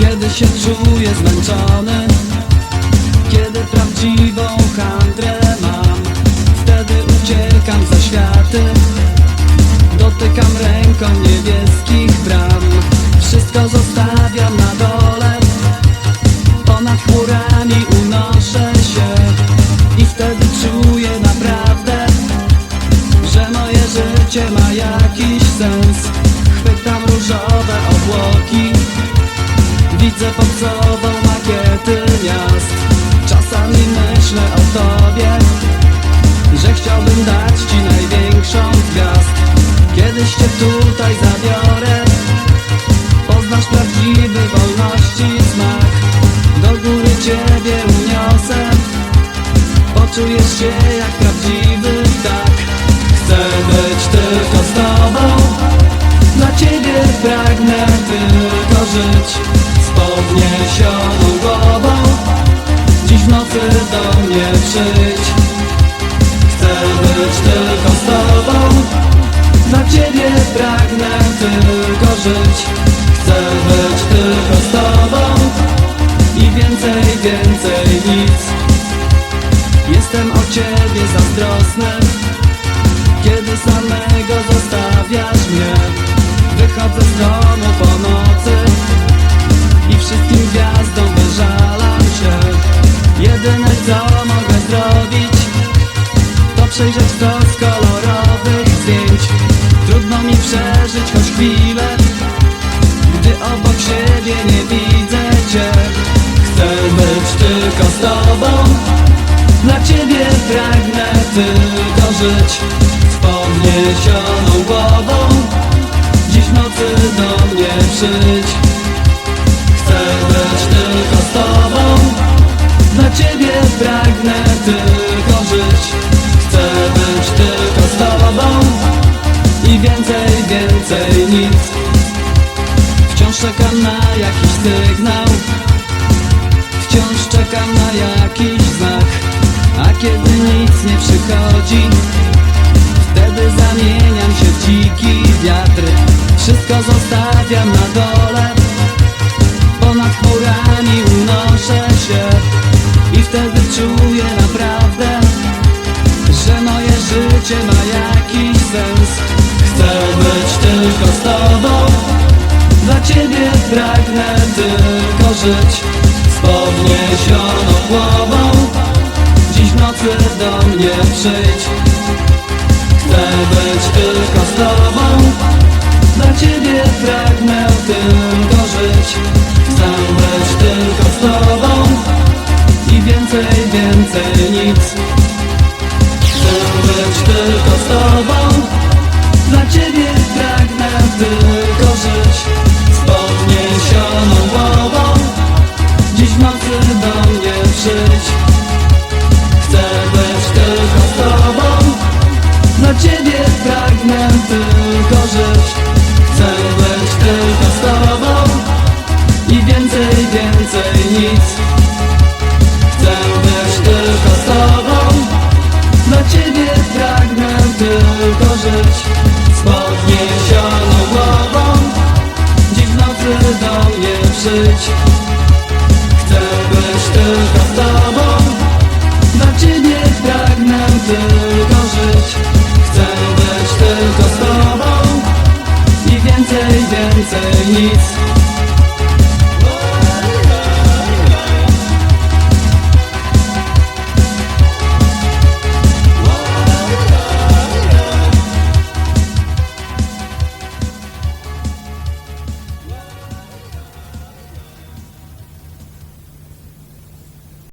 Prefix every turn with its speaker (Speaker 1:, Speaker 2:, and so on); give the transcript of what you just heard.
Speaker 1: Kiedy się czuję zmęczony Kiedy prawdziwą handrę mam Wtedy uciekam za światy. Dotykam ręką niebieskich bram. Wszystko zostawiam na dole. Ponad chmurami unoszę się I wtedy czuję naprawdę Że moje życie ma jakiś sens. Chwytam różowe obłoki Widzę pod sobą makiety miast. Czasami myślę o tobie Że chciałbym dać ci największą gwiazd. Kiedyś cię tutaj zabiorę. Poznasz prawdziwy wolności smak. Do góry ciebie uniosę. Poczujesz się jak prawdziwy ptak. Chcę być tylko z tobą. Dla ciebie pragnę tylko żyć Chcę być tylko z tobą. Dla ciebie pragnę tylko żyć. Chcę być tylko z tobą. I więcej, więcej nic. Jestem o ciebie zazdrosny. Kiedy samego zostawiasz mnie Wychodzę z domu po nocy przeżyć choć chwilę Gdy obok siebie nie widzę cię. Chcę być tylko z tobą Dla ciebie pragnę tylko żyć. Z podniesioną głową czekam na jakiś sygnał. Wciąż czekam na jakiś znak. A kiedy nic nie przychodzi Wtedy zamieniam się w dziki wiatr. Wszystko zostawiam na dole. Ponad chmurami unoszę się I wtedy czuję naprawdę Że moje życie ma jakiś sens. Chcę być tylko z tobą ciebie pragnę tylko żyć. Z podniesioną głową Dziś w nocy do mnie przyjdź. Chcę być tylko z tobą Dla ciebie pragnę tylko Chcę być tylko z tobą. Dla ciebie pragnę tylko żyć. Chcę być tylko z tobą. I więcej, więcej nic